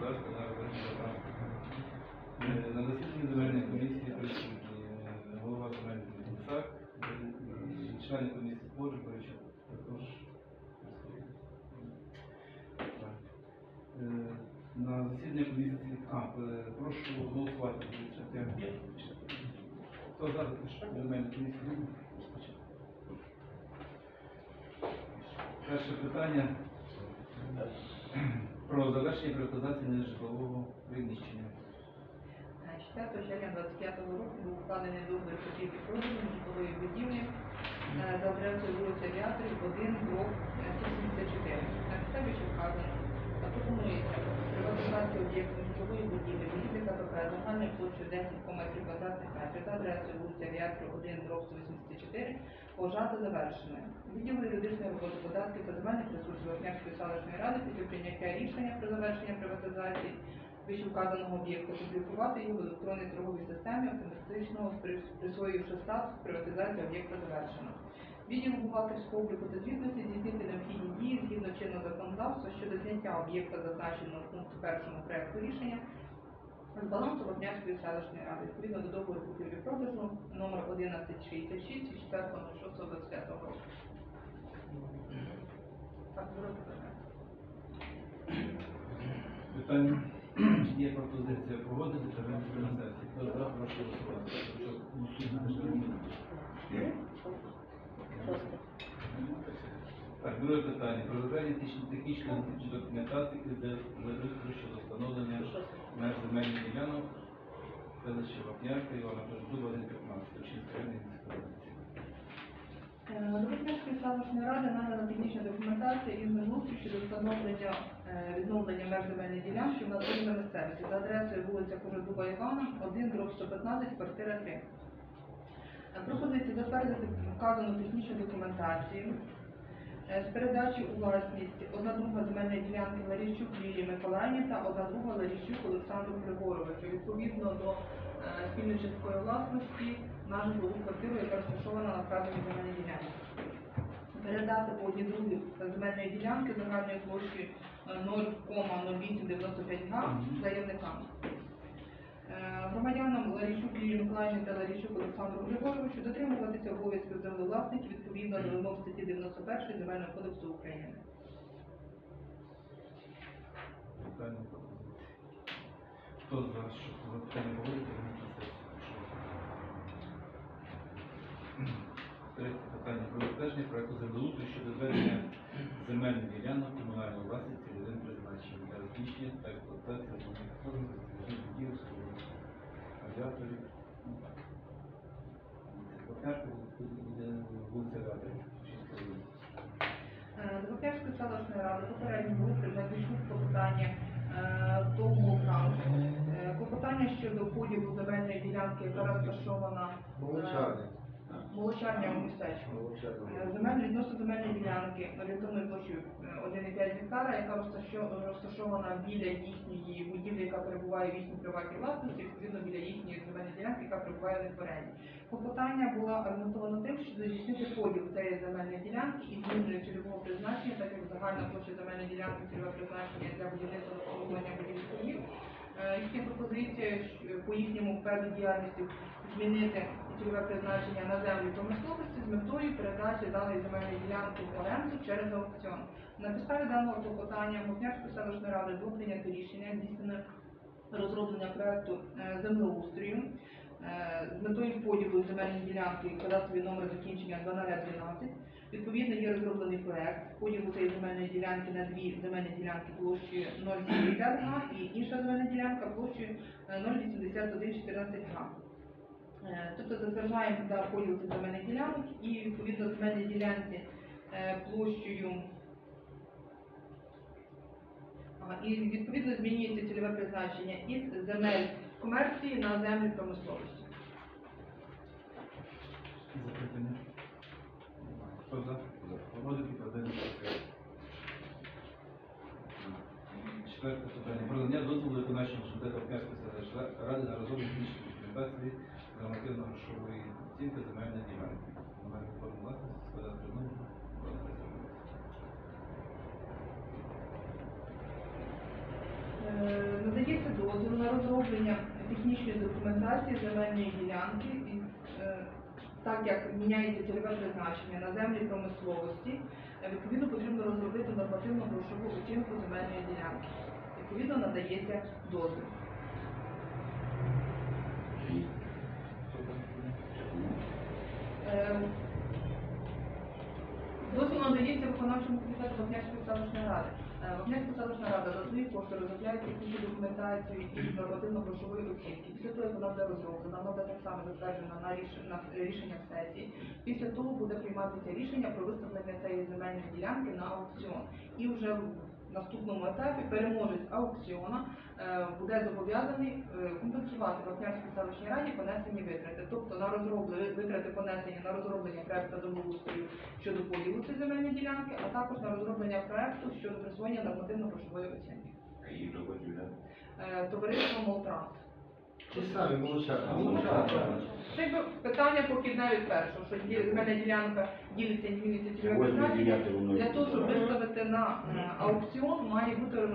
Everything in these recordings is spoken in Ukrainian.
господарства на. Е, На засіданні земельної комісії присутні е, голова земельної комісар, члени комісії Спожиковича, також. Е, На засіданні комісії, а, прошу голосувати. Хто зараз земельної комісії? Перше питання про завершення приватизації нежитлового приміщення. 4 червня 25 року був укладений договір купівлі продажу житлової будівлі е, за адресою вулиця Віаторів, 1, блок е, 174. На підставі, що вказано, пропонується приватизацію об'єкту житлової будівлі, будівлі КПП загальною площею 10,3 квадратних метрів за адресою вулиця Віаторів, 1, блок 184, вважати завершеною. Відділу юридичної роботи податків та земельних ресурсів Вапнярської селищної ради після прийняття рішення про завершення приватизації вищевказаного об'єкту публікувати його в електронній торговій системі автоматично присвоївши статус приватизації об'єкта завершено. Відділ бухгалтерського обліку та звітності здійснити необхідні дії згідно чинного законодавства щодо зняття об'єкта, зазначеного в пункту першому проекту рішення з балансу Вапнярської селищної ради відповідно до договору купівлі-продажу номер 1166 від 4.06.25 року. Так. Питання є пропозиція погодити та винести на сесію. Хто за, прошу голосувати. Так, друге питання. Про затвердження технічної документації для щодо встановлення меж земельних ділянок селища Вапнярка, Івана Кождуба, 1.15, Точинської районної міської ради. Е, До Вапнярської селищної ради надана технічна документація із землеустрою щодо встановлення е, відновлення меж земельної ділянки в натурі місцевості за адресою вулиця Кожедуба Івана, 1, дроб 115, квартира 3. Е, Пропозиція затвердити вказану технічну документацію з передачі у власність одна друга земельної ділянки Ларіщук Лілії Миколаївні та одна друга Ларіщук Олександру Григоровичу відповідно до е, спільної часткової власності на житлову квартиру, яка розташована на вказаній земельній ділянці. Передати по одній другій земельної ділянки загальною площею е, 0,0895 га заявникам. Е, Громадянам Ларіщук Лілії Миколаївні та Ларіщук Олександру Григоровичу дотримуватися обов'язків землевласників відповідно до вимог статті 91 Земельного кодексу України. Питання. Хто за, щоб за питання погодити, на сесію? Третє питання про затвердження проекту землеустрою щодо зведення земельних ділянок комунальної власності цільовим призначенням для розміщення та експлуатації форм будівель, буде вулиця Авіаторів. Е, селищної ради попередньо було надійшло клопотання е, тому франку. Е, Клопотання щодо поділу земельної ділянки, яка розташована Молочарний. Молочарня у містечку. Е, Земель відносно земельної ділянки орієнтовною площею е, 1,5 гектара, яка розташована біля їхньої будівлі, яка перебуває в їхній приватній власності, відповідно біля їхньої земельної ділянки, яка перебуває в оренді. Клопотання було аргументовано тим, що здійснити поділ цієї земельної ділянки і зміною цільового призначення, так як загальна площа земельної ділянки цільове призначення для будівництва обслуговування будівлі. Е, Їхня пропозиція по їхньому певну діяльності змінити цільове призначення на землю промисловості з метою передачі даної земельної ділянки в оренду через аукціон. На підставі даного клопотання Мовнярської селищної ради було прийнято рішення здійснено розроблення проекту е, землеустрою е, з метою поділу земельної ділянки кадастровий номер закінчення 2012. Відповідно, є розроблений проект поділу цієї земельної ділянки на дві земельні ділянки площею 0,70 га і інша земельна ділянка площею е, 0,8114 га. Е, Тобто затверджуємо да, поділ цих земельних ділянок і відповідно земельній ділянці е, площею і відповідно змінюється цільове призначення із земель комерції на землі промисловості. Запитання? Хто за? Погодити проведення. Четверте питання. Про надання дозволу виконавчого комітету П'ятської ради на розроблення технічної документації з нормативно-грошової оцінки земельної ділянки. Комунальної форми власності з кадастрою номером. Е, технічної документації земельної ділянки, і, е, так як міняється цільове призначення на землі промисловості, е, відповідно потрібно розробити нормативну грошову оцінку земельної ділянки. Відповідно надається дозвіл. Е, Дозвіл надається виконавчому комітету Вапнярської селищної ради. Е, Вапнярська селищна рада за свої кошти розробляє технічну документацію і нормативно-грошової оцінки. Після того, як вона буде розроблена, вона буде так само затверджена на рішення рішення сесії. Після того буде прийматися рішення про виставлення цієї земельної ділянки на аукціон. І вже наступному етапі переможець аукціона е, буде зобов'язаний е, компенсувати Вапнярській селищній раді понесені витрати. Тобто на розроблення витрати понесені на розроблення проекту домовустрою щодо поділу цієї земельної ділянки, а також на розроблення проекту щодо присвоєння нормативно-грошової оцінки. Е, Товариство Молтранс. Ті самі молочата. Це питання від першого, що ді- земельна ділянка ділиться дев'яте воно Для того, щоб виставити на е, аукціон, має бути е,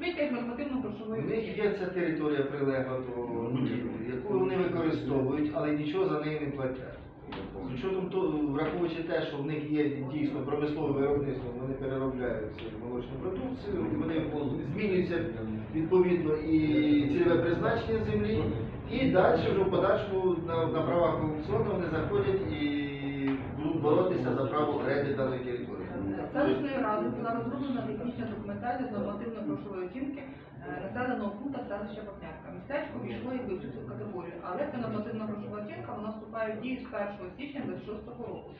витяг нормативно-грошової У них оцінки. є ця територія прилегла до яку вони використовують, але нічого за неї не платять. З учетом то, враховуючи те, що в них є дійсно промислове виробництво, вони переробляють цю молочну продукцію, вони змінюються відповідно і цільове призначення землі, і далі вже в подальшому на, на правах аукціону вони заходять і будуть боротися за право оренди даної території. Селищною радою була розроблена технічна документація з нормативно-грошової оцінки населеного пункту селища Бахнярка. Містечко війшло якби в цю категорію, але ця нормативно-грошова оцінка вона вступає в дію з 1 січня 26 року.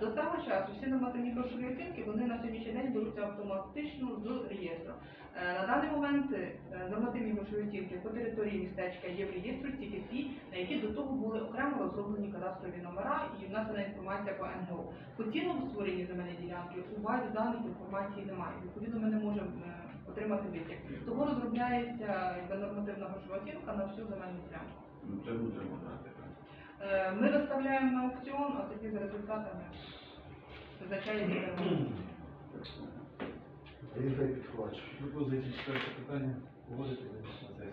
До цього часу всі нормативні грошові оцінки вони на сьогоднішній день беруться автоматично з реєстру. Е, На даний момент е, нормативні грошові оцінки по території містечка є в реєстрі тільки ті, на які до того були окремо розроблені кадастрові номера і внесена інформація по НГО. По цілому створенні земельної ділянки у базі даних інформації немає. Відповідно, ми не можемо е, отримати витяг. Того розробляється якби, нормативна грошова оцінка на всю земельну ділянку. Ну, це будемо знати. Е, Ми виставляємо на аукціон, а тоді за результатами визначається хай підхвачує. Пропозиції четверте питання. Погодити на.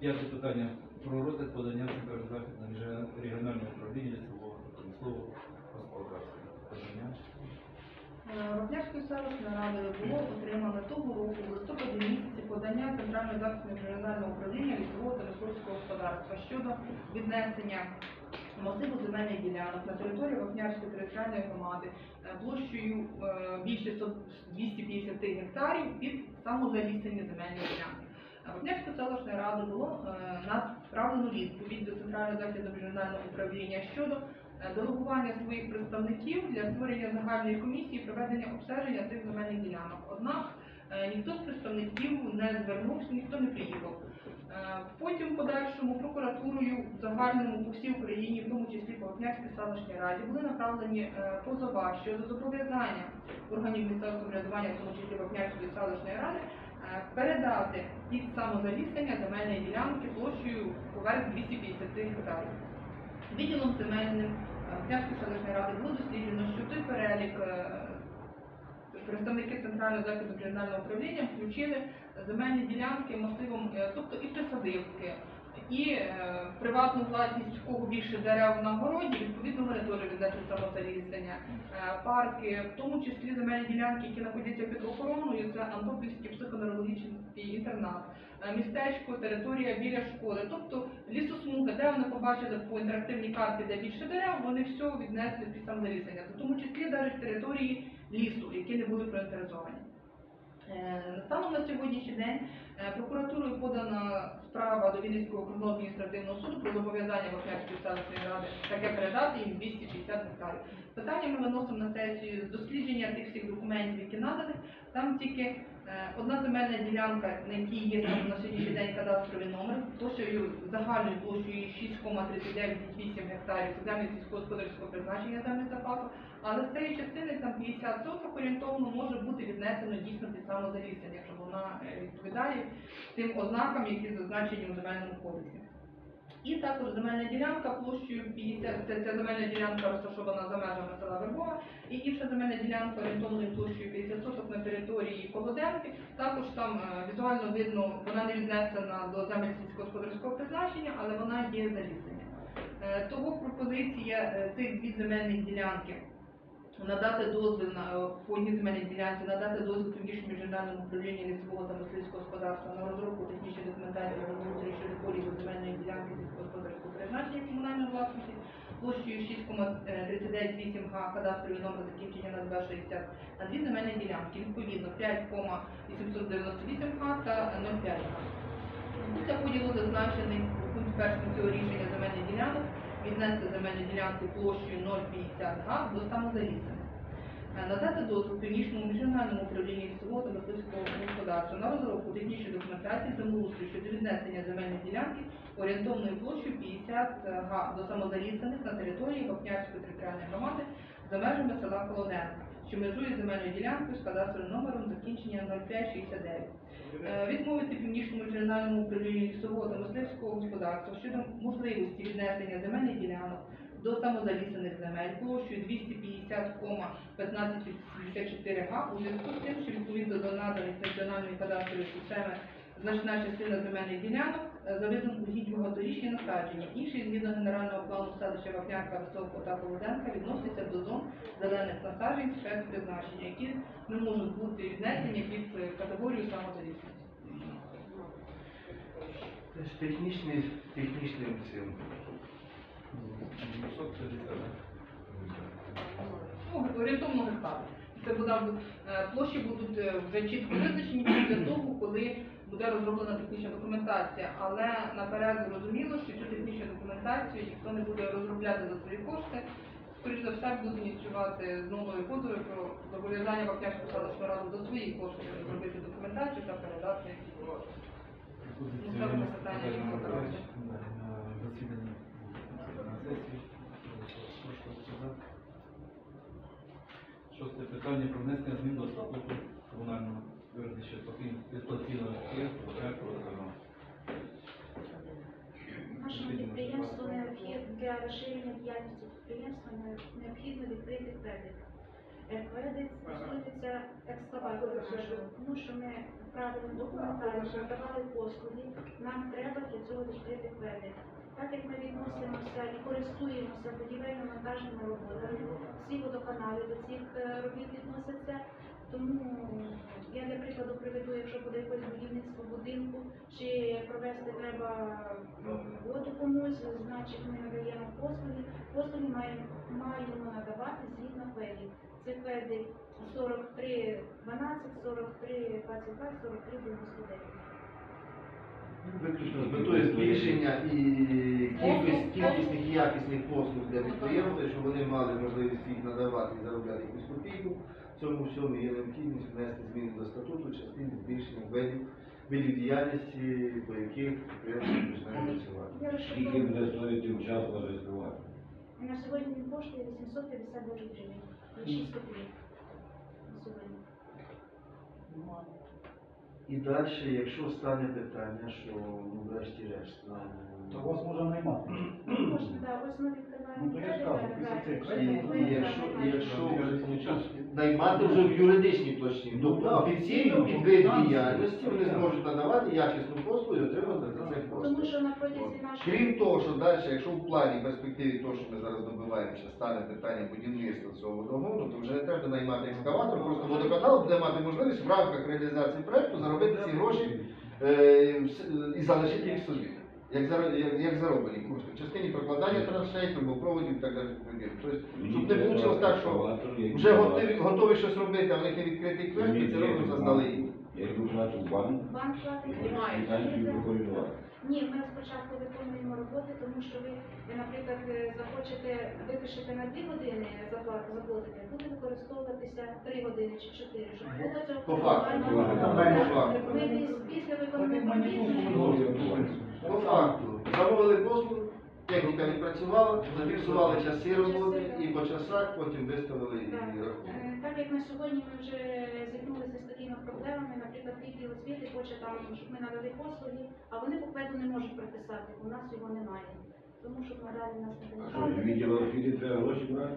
П'яте питання. Про розгляд подання Центрального західного регіонального управління лісового та промислового господарства. Подання. Е, Рознявською було отримано того року в листопаді місяці подання Центрального західного регіонального управління лісового та мисливського господарства щодо віднесення масиву земельних ділянок на території Вапнярської територіальної громади е, площею е, більше 250 гектарів під самозаліснені земельні ділянки. Вапнярською селищною радою було е, направлено відповідь до Центрального західного регіонального управління щодо е, делегування своїх представників для створення загальної комісії проведення обстеження цих земельних ділянок. Однак е, ніхто з представників не звернувся, ніхто не приїхав. Е, Потім подальшому прокуратурою в загальному по всій Україні, в тому числі по Вапнярській селищній раді, були направлені е, позова щодо зобов'язання органів місцевого самоврядування, в тому числі Вапнярської селищної ради, е, передати під самозаліснення земельної ділянки площею поверх 250 гектарів. Відділом земельним Княжської селищної ради було досліджено, що той перелік е, представники Центрального західного регіонального управління включили земельні ділянки масивом, е, тобто і присадибки, і е, приватну власність, в кого більше дерев на городі, відповідно вони теж віднесли самозаліснення. Е, Парки, в тому числі земельні ділянки, які знаходяться під охороною, це Антопільський психоневрологічний інтернат, е, містечко, територія біля школи, тобто вони побачили по інтерактивній карті, де більше дерев, вони все віднесли під самозаліснення, в тому числі навіть території лісу, які не були проінтеризовані. Е, Станом на сьогоднішній день е, прокуратурою подана справа до Вінницького окружного адміністративного суду про зобов'язання Вапнярської селищної ради таке передати їм 250 гектарів. Питання ми виносимо на сесію з дослідження тих всіх документів, які надані. Там тільки одна земельна ділянка, на якій є на сьогоднішній день кадастровий номер, площею загальною площею 6,398 гектарів, землі сільськогосподарського призначення землі запасу, але з цієї частини там 50 соток орієнтовно може бути віднесено дійсно під самозаліснення, якщо вона е, відповідає тим ознакам, які зазначені у земельному кодексі. І також земельна ділянка площею 50, це, ця земельна ділянка розташована за межами села Вербова, і інша земельна ділянка орієнтовною площею 50 соток на території Колоденки. Також там е, візуально видно, вона не віднесена до земель сільськогосподарського призначення, але вона є заліснення. Е, Того пропозиція е, цих дві земельних ділянки надати дозвіл на е, по одній земельній ділянці, надати дозвіл приміщенню міжнародному управління лісового та мисливського господарства на розробку технічної документації землеустрою щодо поділу земельної ділянки сільськогосподарського призначення комунальної власності площею 6,398 га кадастровий номер закінчення на 260 на дві земельні ділянки, відповідно 5,898 га та 0,5 га. Після поділу зазначений у пункті першому цього рішення земельних ділянок віднести земельні ділянки площею 0,50 га до самозалісення. Е, Надати дозвіл північному міжнародному управлінні лісового та мисливського господарства на розробку технічної документації землеустрою щодо віднесення земельної ділянки орієнтовною площею 50 га до самозалісених на території Вапнярської територіальної громади за межами села Колоденка, що межує земельною ділянкою з кадастровим номером закінчення 0569. Е, відмовити північному управлінню лісового мисливського господарства щодо можливості віднесення земельних ділянок до самозалісених земель площею 250,1584 га у зв'язку з тим, що відповідно до наданих національної кадастрової системи значна частина земельних ділянок е, за видом угідь багаторічні насадження. Інші згідно генерального плану селища Вапнянка, Високого та Володенка відносяться до зон зелених насаджень спецпризначення, які не можуть бути віднесені під е, категорію самозалісності. Технічний, технічним цим. Ну, орієнтовно гектар. Це буде е, площі будуть е, вже чітко визначені після того, коли буде розроблена технічна документація. Але наперед зрозуміло, що цю технічну документацію ніхто не буде розробляти за свої кошти. Скоріше за все будуть ініціювати з нової позови про зобов'язання Вапнярську селищну раду за свої кошти розробити документацію та передати. Пропозиція Шосте питання про внесення змін до статуту комунального виробничого експлуатаційного підприємства водоканалу. Нашому підприємству необхідно для розширення діяльності підприємства необхідно відкрити кредит. Кредит стосується екскаватора тому що ми правильно документально надавали послуги, нам треба для цього відкрити кредит. Так як ми відносимося і користуємося будівельно-монтажними роботами, всі водоканали до цих е, робіт відносяться, тому я для прикладу приведу, якщо буде якесь будівництво будинку, чи провести треба воду комусь, значить ми надаємо послуги. Послуги маємо, маємо надавати згідно кведів. Це кведи 43 12, 43 22, 43 99. Виключно з метою збільшення і кількість, кількісних і якісних послуг для підприємства, щоб вони мали можливість їх надавати і заробляти якусь копійку. В цьому всьому є необхідність внести зміни до статуту в частині збільшення видів, видів діяльності, по яких підприємство починає працювати. Я Скільки розшукую. буде стоїти учасно реєструвати? На сьогодні коштує 859 гривень. 6 копійок. На сьогодні. І далі, якщо стане питання, що ну, врешті-решт нам То вас можна наймати. Можна, так, ось ми Ну, то я ж кажу, після цих І, і якщо, і якщо наймати вже в юридичній площині, тобто Ну, офіційно під вид діяльності вони зможуть надавати якісну послугу і отримати за це Тому кошти. що на протязі. Крім того, що далі, якщо в плані перспективі того, що ми зараз добиваємося, стане питання будівництва цього водогону, то вже не треба наймати екскаватор, просто водоканал буде мати можливість в рамках реалізації проекту заробити ці гроші е, і залишити їх собі. Як, зар- як, як зароблені кошти. В частині прокладання траншей, трубопроводів і так далі. Тобто, щоб не вийшло так, що вже готові, готові щось робити, а в них не відкритий квест, і це робимо заздалегідь. Я йду плачу в банк, Банк платить Немає. Ні, ми спочатку виконуємо роботи, тому що ви, ви, наприклад, е, захочете випишете на 2 години заплату заплатити, буде використовуватися 3 години чи 4, щоб було цього По факту, по факту. Ми піс- після виконання По факту, замовили послугу, техніка відпрацювала, зафіксували часи роботи і по часах потім виставили і рахунок. Е, Так як на сьогодні ми вже зіткнулися з такими проблемами, наприклад, відділ освіти хоче там, щоб ми надали послуги, а вони по кведу не не можуть приписати, у нас його немає. Тому що моралі нас не А що, відділ освіти треба гроші брати?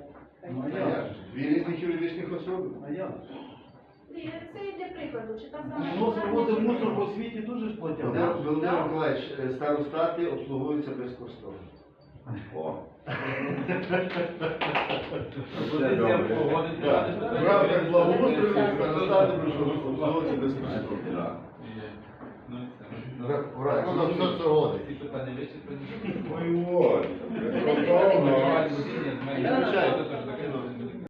Ну, а як же? Дві різних юридичних особи. А я? Це, це для прикладу. Чи там саме мусор в освіті дуже ж Володимир Миколаївич, е, старостати обслуговуються безкоштовно. Правда, Пропозиція благоустрою старостати обслуговуються безкоштовно. Є. Ой,